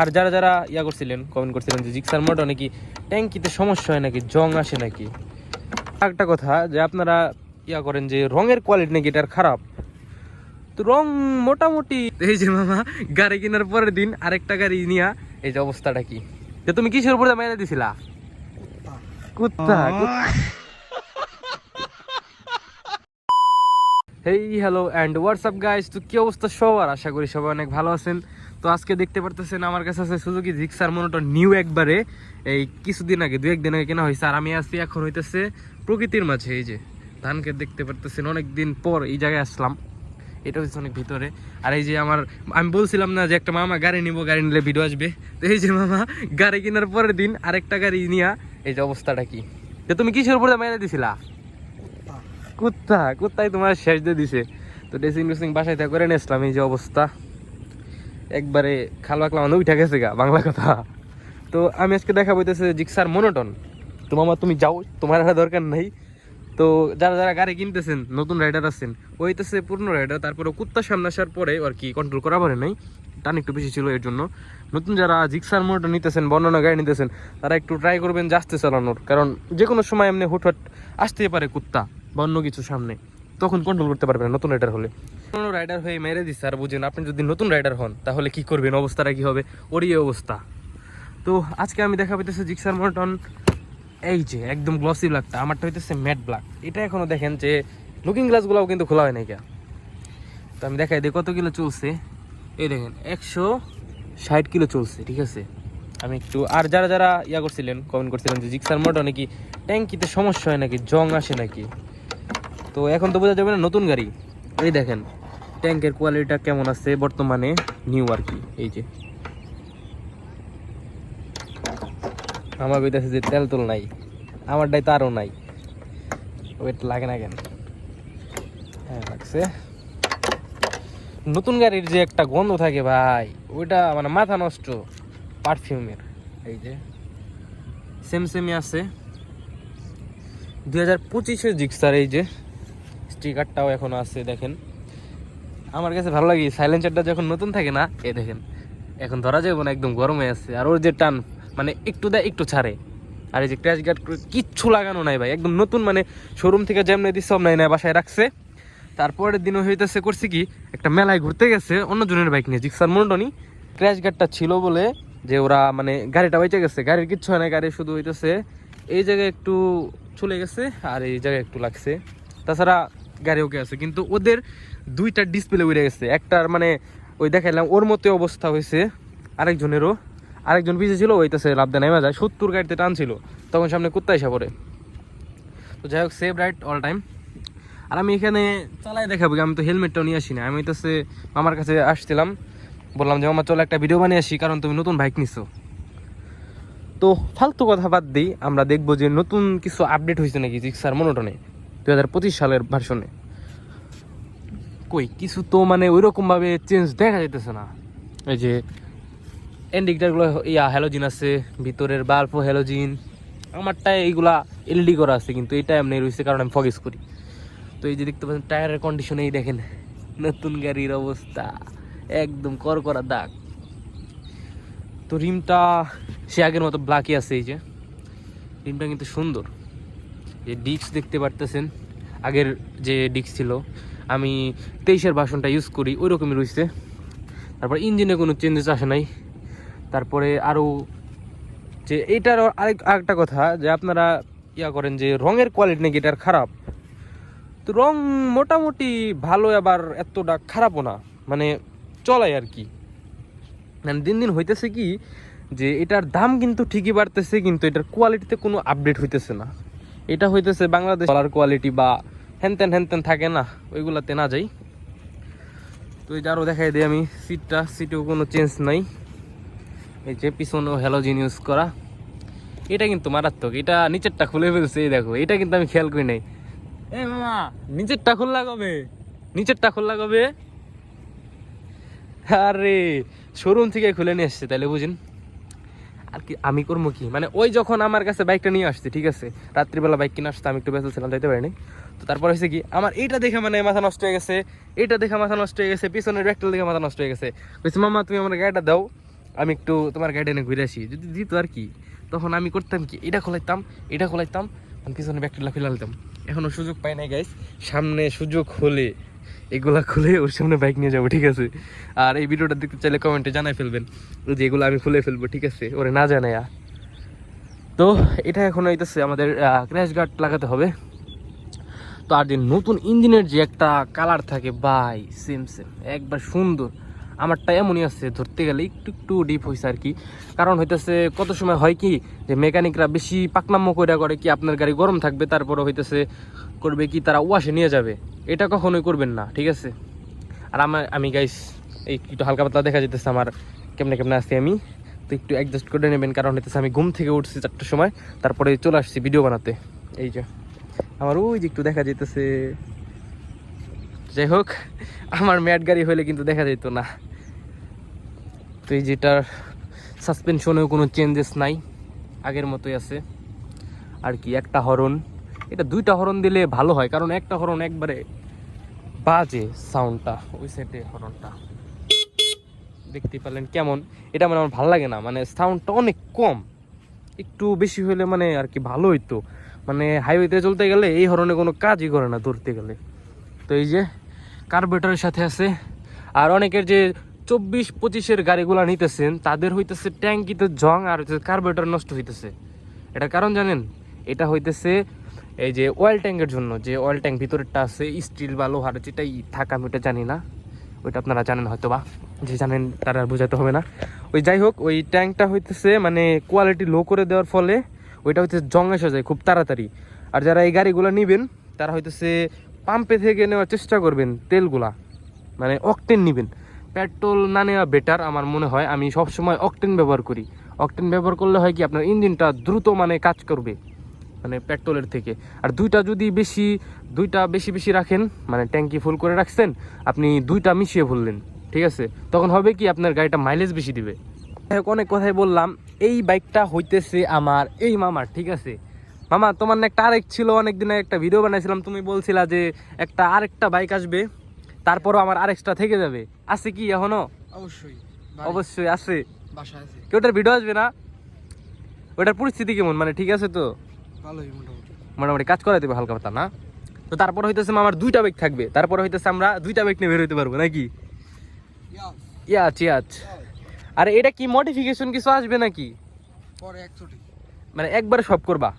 আর যারা যারা ইয়া করছিলেন কমেন্ট করছিলেন যে জিক্সার মোটর নাকি ট্যাঙ্কিতে সমস্যা হয় নাকি জং আসে নাকি? একটা কথা যে আপনারা ইয়া করেন যে রঙের কোয়ালিটি নাকি এটার খারাপ। তো রং মোটামুটি এই যে মামা গাড়ি কেনার পরের দিন আরেকটা গাড়ি নিয়া এই যে অবস্থাটা কি? যে তুমি কিসের উপরে মেরে দিছিলা? কুত্তা। Hey hello and WhatsApp guys তো কি অবস্থা সবার? আশা করি সবাই অনেক ভালো আছেন। তো আজকে দেখতে পারতেছেন, আমার কাছে আছে সুজুকি জিক্সার মনোটন নিউ একবারে। এই কিছুদিন আগে দু একদিন আগে কেনা হয়েছে, আর আমি আছি এখন হইতেছে প্রকৃতির মাঝে। এই যে ধানকে দেখতে পারতেছেন অনেক দিন পর এই জায়গায় আসলাম। এটা হচ্ছে অনেক ভিতরে। আর এই যে আমার, আমি বলছিলাম না যে একটা মামা গাড়ি নিবো, গাড়ি নিলে ভিডিও আসবে। তো এই যে মামা গাড়ি কেনার পরের দিন আরেকটা গাড়ি নিয়া, এই যে অবস্থাটা কি? যে তুমি কিসের উপরে মেরে দিছিলা? কুত্তা, কুত্তাই তোমার শেষ দিয়ে দিছে। তো ড্রেসিং ড্রেসিং বাসায় থেকে করে নিয়েছিলাম, এই যে অবস্থা। একবারে খালবা খালবা উঠে গেছে গা, বাংলা কথা। তো আমি আজকে দেখা বইতেছে জিক্সার মনোটন। তো মামা, তুমি যাও, তোমার আর দরকার নাই। তো যারা যারা গাড়ি কিনতেছেন, নতুন রাইডার আছেন ওইতেছে পুরনো রাইডার তারপরে কুত্তা সামনে আসার পরে আর কি কন্ট্রোল করা পারে নাই। টান একটু বেশি ছিল এর জন্য। নতুন যারা জিক্সার মোটর নিতেছেন, বর্ণনা গাড়ি নিতেছেন, তারা একটু ট্রাই করবেন জাস্তে চালানোর। কারণ যে কোনো সময় এমনি হুটহাট আসতেই পারে কুত্তা। বা অন্য কিছু সামনে, তখন কন্ট্রোল করতে পারবেন নতুন রাইডার হলে। পুরনো রাইডার হয়ে মেরে দিচ্ছে আর বুঝেন, আপনি যদি নতুন রাইডার হন, তাহলে কি করবেন? অবস্থাটা কি হবে? ওরই অবস্থা। তো আজকে আমি দেখা পেতেছি জিক্সার মোটন এই যে, একদম গ্লসি ব্ল্যাকটা আমারটা হইতেছে ম্যাট ব্ল্যাক এটা এখনও দেখেন যে লুকিং গ্লাসগুলোও কিন্তু খোলা হয় নাই কে তো আমি দেখাই দিই, কত কিলো চলছে? এই দেখেন, একশো ষাট কিলো চলছে, ঠিক আছে? আমি একটু, আর যারা যারা ইয়া করছিলেন কমেন্ট করছিলেন যে জিক্সার মোটর নাকি ট্যাঙ্কিতে সমস্যা হয় নাকি, জং আসে নাকি? তো এখন তো বোঝা যাবে না, নতুন গাড়ি। এই দেখেন, ট্যাঙ্কের কোয়ালিটিটা কেমন আছে বর্তমানে নিউ আর কি, এই যে। আমার কইতাছে যে তেল তুল নাই, আমারটাই তারও নাই। ওয়েট লাগে না কেন? হ্যাঁ লাগছে। নতুন গাড়ির যে একটা গন্ধ থাকে ভাই, ওইটা মানে মাথা নষ্ট পারফিউমের এই যে সেম সেমই আছে। দুই হাজার পঁচিশের জিক্সার, এই যে। স্টিকারটাও এখন আছে, দেখেন। আমার কাছে ভালো লাগে সাইলেন্সারটা যখন নতুন থাকে না এ দেখেন, এখন ধরা যাবে না একদম গরমে আছে। আর ওর যে টান মানে একটু দেয় একটু ছাড়ে। আর এই যে ক্র্যাশ গার্ড কিচ্ছু লাগানো নাই ভাই, একদম নতুন মানে শোরুম থেকে যেমনি দিচ্ছে নাই না বাসায় রাখছে। তারপরের দিনও হইতেছে, করছে কি, একটা মেলায় ঘুরতে গেছে অন্য জনের বাইক নিয়ে, জিক্সার মন্ডনি। ক্র্যাশ গার্ডটা ছিল বলে যে ওরা মানে গাড়িটা বেঁচে গেছে, গাড়ির কিচ্ছু হয় না গাড়ি শুধু হইতেছে, এই জায়গায় একটু চলে গেছে, আর এই জায়গায় একটু লাগছে। তাছাড়া গাড়ি ওকে আছে। কিন্তু ওদের দুইটা ডিসপ্লে উড়ে গেছে। একটার মানে ওই দেখাইলাম, ওর মতো অবস্থা হয়েছে আরেকজনেরও। আরেকজন পিছিয়ে ছিল ওইটাছে লাভ দেয় নেমে যায় সত্তর গাড়িতে টানছিল, তখন সামনে কুত্তা এসে পড়ে। তো যাই হোক সেভ রাইট অল টাইম আর আমি এখানে চালাই দেখাবো আমি তো হেলমেটটাও নিয়ে আসি না। আমি তো সে মামার কাছে আসছিলাম, বললাম যে, মামা, চলো একটা ভিডিও বানিয়ে আসি, কারণ তুমি নতুন বাইক নিছো। তো ফালতু কথা বাদ দিই, আমরা দেখব যে নতুন কিছু আপডেট হয়েছে নাকি জিক্সার মনোটনে দু হাজার পঁচিশ সালের ভার্সনে কই, কিছু তো মানে ওইরকম ভাবে চেঞ্জ দেখা যাইতেছে না। এই যে এন্ডিকটারগুলো ইয়া হ্যালোজিন আছে, ভিতরের বাল্ব হ্যালোজিন আমারটায় এইগুলা এলডি করা আছে, কিন্তু এটা এমনি রয়েছে কারণ আমি ফগেস করি। তো এই যে দেখতে পাচ্ছেন টায়ারের কন্ডিশন এই দেখেন। নতুন গাড়ির অবস্থা, একদম কর করা দাগ। তো রিমটা সে আগের মতো ব্ল্যাকই আছে, এই যে। রিমটা কিন্তু সুন্দর। যে ডিস্ক দেখতে পারতেছেন, আগের যে ডিস্ক ছিল, আমি তেইশের বাসনটা ইউজ করি ওই রকমই রয়েছে। তারপর ইঞ্জিনে কোনো চেঞ্জেস আসে নাই। তারপরে আরও যে এইটার আরেক আরেকটা কথা, যে আপনারা ইয়া করেন যে রঙের কোয়ালিটি নাকি এটার খারাপ। তো রং মোটামুটি ভালো, আবার এতটা খারাপও না মানে চলাই আর কি। মানে দিন দিন হইতেছে কি, যে এটার দাম কিন্তু ঠিকই বাড়তেছে, কিন্তু এটার কোয়ালিটিতে কোনো আপডেট হইতেছে না। এটা হইতেছে বাংলাদেশ ডলার কোয়ালিটি বা হ্যানত্যান হ্যানত্যান থাকে না, ওইগুলাতে না যাই। তো এই আরও দেখাই দিই আমি সিটটা সিটেও কোনো চেঞ্জ নাই। এই যে পিছনেও হ্যালোজিন ইউজ করা। এটা কিন্তু মারাত্মক, এটা নিচেরটা খুলে ফেলছে, এই দেখো, এটা কিন্তু আমি খেয়াল করি নাই। এ মামা, নিচেরটা খোলা কবে? নিচেরটা খোলা কবে? আরে শোরুম থেকে খুলে নিয়ে আসছে তাহলে বুঝেন। আর কি আমি করব কি? মানে ওই যখন আমার কাছে বাইকটা নিয়ে আসছে, ঠিক আছে? রাত্রিবেলা বাইক কিনে আসতে আমি একটু ব্যস্ত ছিলাম, যাইতে পারিনি। তো তারপর হয়েছে কি, আমার এইটা দেখে মানে মাথা নষ্ট হয়ে গেছে, এইটা দেখে মাথা নষ্ট হয়ে গেছে, পিছনের ব্যাগটা দেখে মাথা নষ্ট হয়ে গেছে। বলছি মামা, তুমি আমার গাড়িটা দাও, আমি একটু তোমার গাড়ি এনে ঘুরে আসি। যদি দিত আর কি, তখন আমি করতাম কি, এটা খোলাইতাম এটা খোলাইতাম পিছনে ব্যাগটা ফেলে দিতাম। এখনও সুযোগ পাই নাই গাইস সামনে সুযোগ হলে এগুলা খুলে ওর সামনে বাইক নিয়ে যাব, ঠিক আছে? আর এই ভিডিওটা দেখতে চাইলে কমেন্টে জানাই ফেলবেন যে এগুলো আমি খুলে ফেলব, ঠিক আছে? ওরে না জানায়া তো এটা এখন হইতেছে আমাদের ক্র্যাশ গার্ড লাগাতে হবে। তো আর যে নতুন ইঞ্জিনের যে একটা কালার থাকে বাই সেম সেম একবার সুন্দর। আমারটা এমনই আছে, ধরতে গেলে একটু একটু ডিপ হয়েছে আর কি। কারণ হইতেছে, কত সময় হয় কি, যে মেকানিকরা বেশি পাকনাম্য করে করে কি আপনার গাড়ি গরম থাকবে তারপরে হইতেছে করবে কি, তারা ওয়াশে নিয়ে যাবে। এটা কখনোই করবেন না, ঠিক আছে? আর আমার আমি গাইস এই একটু হালকা পাতলা দেখা যেতেছে আমার কেমনে কেমনে আছি আমি। তো একটু অ্যাডজাস্ট করে নেবেন, কারণ হইতেছে আমি ঘুম থেকে উঠছি চারটার সময়, তারপরে চলে আসছি ভিডিও বানাতে। এই যে, আমার ওই যে একটু দেখা যেতেছে যাই হোক, আমার ম্যাট গাড়ি হইলে কিন্তু দেখা যেত না। তো এই যেটার সাসপেনশনেও কোনো চেঞ্জেস নাই, আগের মতোই আছে। আর কি, একটা হরন এটা দুইটা হরন দিলে ভালো হয়, কারণ একটা হরন একবারে বাজে সাউন্ডটা ওই সাইডে হরনটা দেখতে পেলেন কেমন। এটা মানে আমার ভালো লাগে না মানে সাউন্ডটা অনেক কম। একটু বেশি হলে মানে আর কি ভালো হইতো। মানে হাইওয়েতে চলতে গেলে এই হরনে কোনো কাজই করে না ধরতে গেলে। তো এই যে কার্বেটারের সাথে আছে। আর অনেকের যে চব্বিশ পঁচিশের গাড়িগুলো নিতেছেন, তাদের হইতেছে ট্যাঙ্কিতে জং আর হইতেছে কার্বেটার নষ্ট হইতেছে। এটা কারণ জানেন? এটা হইতেছে এই যে অয়েল ট্যাঙ্কের জন্য যে অয়েল ট্যাঙ্ক ভিতরেরটা আছে স্টিল বা লোহার, যেটাই থাকা আমি ওটা জানি না। ওইটা আপনারা জানেন হয়তো বা যে জানেন তারা আর বোঝাতে হবে না। ওই যাই হোক, ওই ট্যাঙ্কটা হইতেছে মানে কোয়ালিটি লো করে দেওয়ার ফলে ওইটা হইতেছে জং এসে যায় খুব তাড়াতাড়ি। আর যারা এই গাড়িগুলো নেবেন, তারা হইতেছে পাম্পে থেকে নেওয়ার চেষ্টা করবেন তেলগুলা। মানে অকটেন নেবেন। পেট্রোল না নেওয়া বেটার আমার মনে হয়। আমি সবসময় অকটেন ব্যবহার করি। অকটেন ব্যবহার করলে হয় কি, আপনার ইঞ্জিনটা দ্রুত মানে কাজ করবে। মানে পেট্রোলের থেকে। আর দুইটা যদি বেশি দুইটা বেশি বেশি রাখেন মানে ট্যাঙ্কি ফুল করে রাখছেন আপনি দুইটা মিশিয়ে ভরলেন ঠিক আছে? তখন হবে কি আপনার গাড়িটা মাইলেজ বেশি দিবে। অনেক কথাই বললাম। এই বাইকটা হইতেছে আমার এই মামার ঠিক আছে? মামা তোমার না একটা আরেক ছিল অনেকদিন একটা ভিডিও বানাইছিলাম। তুমি বলছিলা যে একটা আরেকটা বাইক আসবে তারপরও আমার আরেকটা থেকে যাবে। আছে কি এখনও? অবশ্যই। অবশ্যই আছে। বাসায় আছে। কি ওটার ভিডিও আসবে না? ওটার পরিস্থিতি কেমন? মানে ঠিক আছে তো? ভালোই মোটামুটি। মোটামুটি কাজ করাই দেবে হালকা পাতা না? তো তারপর হইতেছে আমার দুইটা বাইক থাকবে। তারপর হইতেছে আমরা দুইটা বাইক নিয়ে বের হইতে পারব নাকি? ইয়াচ ইয়াচ। আরে এটা কি মডিফিকেশন কিছু আসবে নাকি? পরে মানে একবারে সব করবা?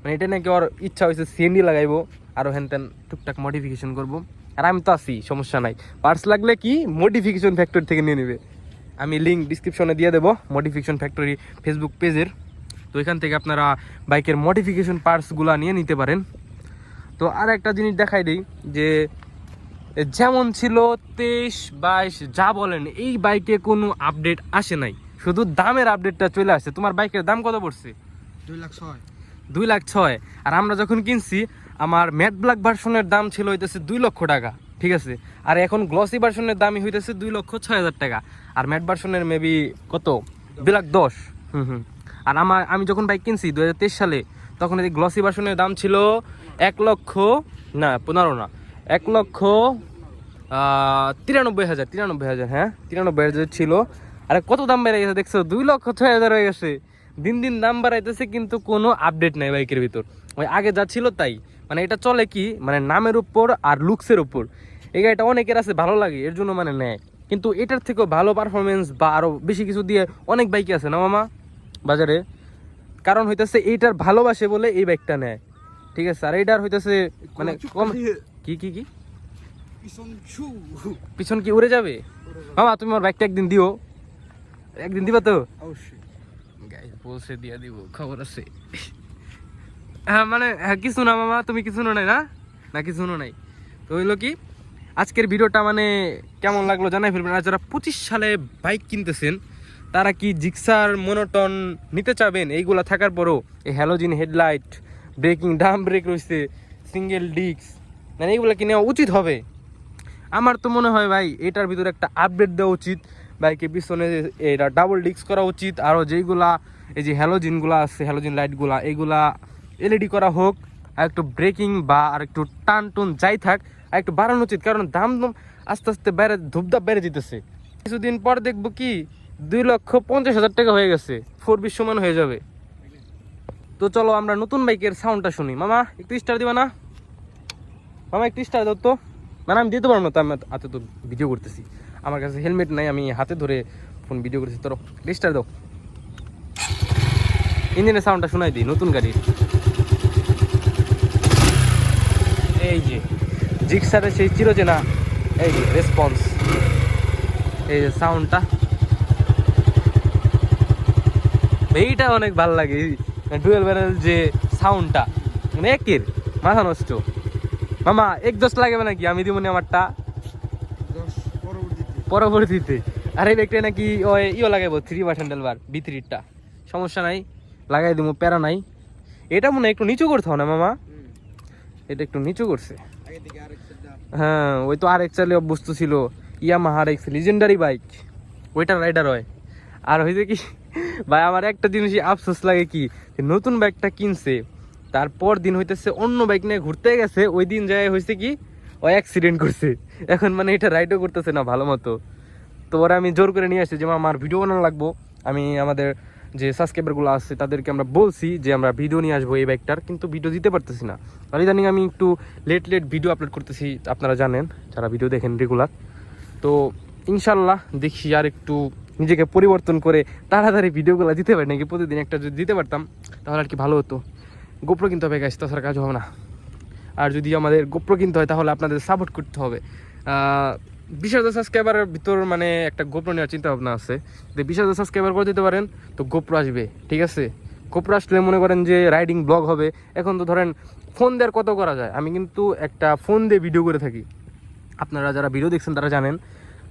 মানে এটা নাকি ওর ইচ্ছা হয়েছে সিএনডি লাগাইবো আরও হ্যান ত্যান টুকটাক মডিফিকেশন করব। আর আমি তো আছি সমস্যা নাই। পার্টস লাগলে কি মডিফিকেশন ফ্যাক্টরি থেকে নিয়ে নেবে। আমি লিঙ্ক ডিসক্রিপশনে দিয়ে দেবো মডিফিকেশন ফ্যাক্টরি ফেসবুক পেজের তো এখান থেকে আপনারা বাইকের মডিফিকেশন পার্টসগুলো নিয়ে নিতে পারেন। তো আর একটা জিনিস দেখাই দিই যে যেমন ছিল তেইশ বাইশ যা বলেন এই বাইকে কোনো আপডেট আসে নাই। শুধু দামের আপডেটটা চলে আসছে। তোমার বাইকের দাম কত পড়ছে? দুই লাখ ছয়। দুই লাখ ছয়। আর আমরা যখন কিনছি আমার ম্যাট ব্ল্যাক ভার্সনের দাম ছিল হইতেছে দুই লক্ষ টাকা ঠিক আছে? আর এখন গ্লসি ভার্সনের দামই হইতেছে দুই লক্ষ ছয় হাজার টাকা। আর ম্যাট ভার্সনের মেবি কত? দুই লাখ দশ। হুম হুম। আর আমার, আমি যখন বাইক কিনছি দু হাজার তেইশ সালে, তখন এই গ্লসি বাসনের দাম ছিল এক লক্ষ, না, পনেরো না, এক লক্ষ তিরানব্বই হাজার তিরানব্বই হাজার হ্যাঁ তিরানব্বই হাজার ছিল। আরে কত দাম বেড়ে গেছে দেখছ? দুই লক্ষ ছয় হাজার হয়ে গেছে। দিন দিন দাম বাড়াইতেছে, কিন্তু কোনো আপডেট নাই বাইকের ভিতর। ওই আগে যা ছিল তাই। মানে এটা চলে কি? মানে নামের উপর আর লুকসের উপর। এই গাড়িটা অনেকের আছে, ভালো লাগে, এর জন্য মানে নেয়। কিন্তু এটার থেকেও ভালো পারফরমেন্স বা আরও বেশি কিছু দিয়ে অনেক বাইকে আছে, না মামা? বাজারে। কারণ হইতেছে এইটার ভালোবাসে বলে এই বাইকটা নেয়। ঠিক আছে? আর এইটার হইতেছে মানে কম কি কি কি? পিছন কি উড়ে যাবে? মামা তুমি আমার বাইকটা একদিন দিও। একদিন দিবা তো? অবশ্যই। বলছে দিয়া দিব খবর আছে। হ্যাঁ মানে হ্যাঁ কিছু না মামা তুমি কিছু নাই না? না কিছু নাই। তো হইল কি আজকের ভিডিওটা মানে কেমন লাগল জানাই ফেলবেন। আর যারা পঁচিশ সালে বাইক কিনতেছেন তারা কি জিক্সার মনোটন নিতে চাবেন? এইগুলা থাকার পরও এই halogen headlight, braking drum brake রয়েছে, সিঙ্গেল ডিস্ক মানে এইগুলা কি নেওয়া উচিত হবে? আমার তো মনে হয় ভাই, এটার ভিতরে একটা আপডেট দেওয়া উচিত। বাইকের পিছনে এটা ডাবল ডিস্ক করা উচিত আরও যেইগুলা, এই যে হ্যালোজিনগুলা আছে, হ্যালোজিন লাইটগুলা, এইগুলা এলইডি করা হোক, আর একটু ব্রেকিং বা আর একটু টান টুন যাই থাক, আর একটু বাড়ানো উচিত, কারণ দাম দাম আস্তে আস্তে বেড়ে, ধূপধাপ বেড়ে যেতেছে। কিছুদিন পর দেখব কি দুই লক্ষ পঞ্চাশ হাজার টাকা হয়ে গেছে। ফোর বিশ সমান হয়ে যাবে। তো চলো আমরা নতুন বাইকের সাউন্ডটা শুনি। মামা, একটু স্টার দিবা না? মামা, একটু স্টার দাও তো। মানে আমি দিতে পারব না, তো আমি হাতে তো ভিডিও করতেছি। আমার কাছে হেলমেট নাই, আমি হাতে ধরে ফোন ভিডিও করতেছি। তোর স্টার দাও। ইঞ্জিনের সাউন্ডটা শোনাই দিই, নতুন গাড়ির। এই যে জিক্সারের সেই চিরচেনা, এই যে রেসপন্স এই যে সাউন্ডটা এইটা অনেক ভালো লাগে ডুয়েল ব্যারেল যে সাউন্ডটা মানে একের মাথা নষ্ট। মামা এক দোষ লাগবে নাকি? আমি দিব আমারটা। দশ পরবর্তীতে। আর এই ব্যাগটা নাকি ওই ইও লাগাইবো থ্রি বার হ্যান্ডেল বার সমস্যা নাই লাগাই দিব প্যারা নাই। এটা মনে হয় একটু নিচু করতে হবে না মামা? এটা একটু নিচু করছে। হ্যাঁ ওই তো আর এক চালে অভ্যস্ত ছিল। Yamaha R X legendary bike ওইটার রাইডার হয়। আর হয়েছে কি, ভাই, আমার একটা জিনিসই আফসোস লাগে কি নতুন বাইকটা কিনছে তারপর দিন হইতেছে অন্য বাইক নিয়ে ঘুরতে গেছে, ওই দিন যায় হয়েছে কি, ও অ্যাক্সিডেন্ট করছে। এখন মানে এটা রাইডও করতেছে না ভালো মতো। তো ওরা আমি জোর করে নিয়ে আসছি যে আমার ভিডিও বানানো লাগবো। আমি আমাদের যে সাবস্ক্রাইবারগুলো আছে, তাদেরকে আমরা বলছি যে, আমরা ভিডিও নিয়ে আসব এই বাইকটার কিন্তু ভিডিও দিতে পারতেছি না। আর ইদানিং আমি একটু লেট লেট ভিডিও আপলোড করতেছি, আপনারা জানেন, যারা ভিডিও দেখেন রেগুলার তো ইনশাল্লাহ দেখি আর একটু নিজেকে পরিবর্তন করে তাড়াতাড়ি ভিডিওগুলো দিতে পারি নাকি প্রতিদিন একটা যদি দিতে পারতাম, তাহলে আর কি ভালো হতো। গোপ্রো কিনতে হবে গাছ তাছাড়া কাজ হবে না। আর যদি আমাদের গোপ্রো কিনতে হয়, তাহলে আপনাদের সাপোর্ট করতে হবে। বিশ হাজার সাবস্ক্রাইবারের ভিতর মানে একটা গোপ্রো নেওয়ার চিন্তা ভাবনা আছে। যদি বিশ হাজার সাবস্ক্রাইবার করে দিতে পারেন, তো গোপ্রো আসবে, ঠিক আছে? গোপ্রো আসলে মনে করেন যে রাইডিং ব্লগ হবে। এখন তো ধরেন ফোন দেওয়ার কত করা যায়? আমি কিন্তু একটা ফোন দিয়ে ভিডিও করে থাকি। আপনারা যারা ভিডিও দেখছেন, তারা জানেন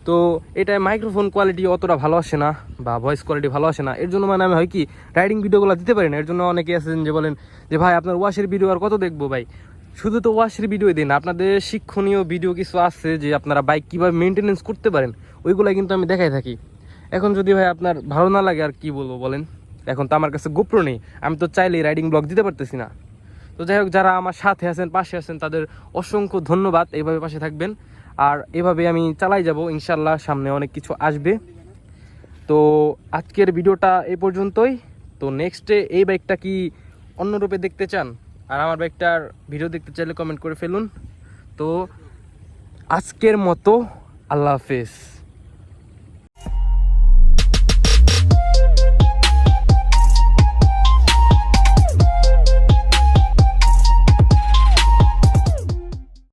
তো এটায় মাইক্রোফোন কোয়ালিটি অতটা ভালো আসে না বা ভয়েস কোয়ালিটি ভালো আসে না। এর জন্য মানে আমি হয় কি রাইডিং ভিডিওগুলো দিতে পারি না। এর জন্য অনেকে আছেন যে বলেন যে, ভাই, আপনার ওয়াশের ভিডিও আর কত দেখব ভাই? শুধু তো ওয়াশের ভিডিও দিন আপনাদের শিক্ষণীয় ভিডিও কিছু আছে যে, আপনারা বাইক কীভাবে মেনটেনেন্স করতে পারেন? ওইগুলো কিন্তু আমি দেখাই থাকি। এখন যদি ভাই আপনার ভালো না লাগে, আর কি বলব বলেন? এখন তো আমার কাছে গোপ্র নেই, আমি তো চাইলেই রাইডিং ব্লগ দিতে পারতেছি না। তো যাই হোক, যারা আমার সাথে আছেন, পাশে আছেন, তাদের অসংখ্য ধন্যবাদ। এইভাবে পাশে থাকবেন। আর এভাবে আমি চালাই যাব, ইনশাল্লাহ সামনে অনেক কিছু আসবে। তো আজকের ভিডিওটা এ পর্যন্তই। তো নেক্সটে এই বাইকটা কি অন্য রূপে দেখতে চান? আর আমার বাইকটার ভিডিও দেখতে চাইলে কমেন্ট করে ফেলুন। তো আজকের মতো, আল্লাহ হাফেজ।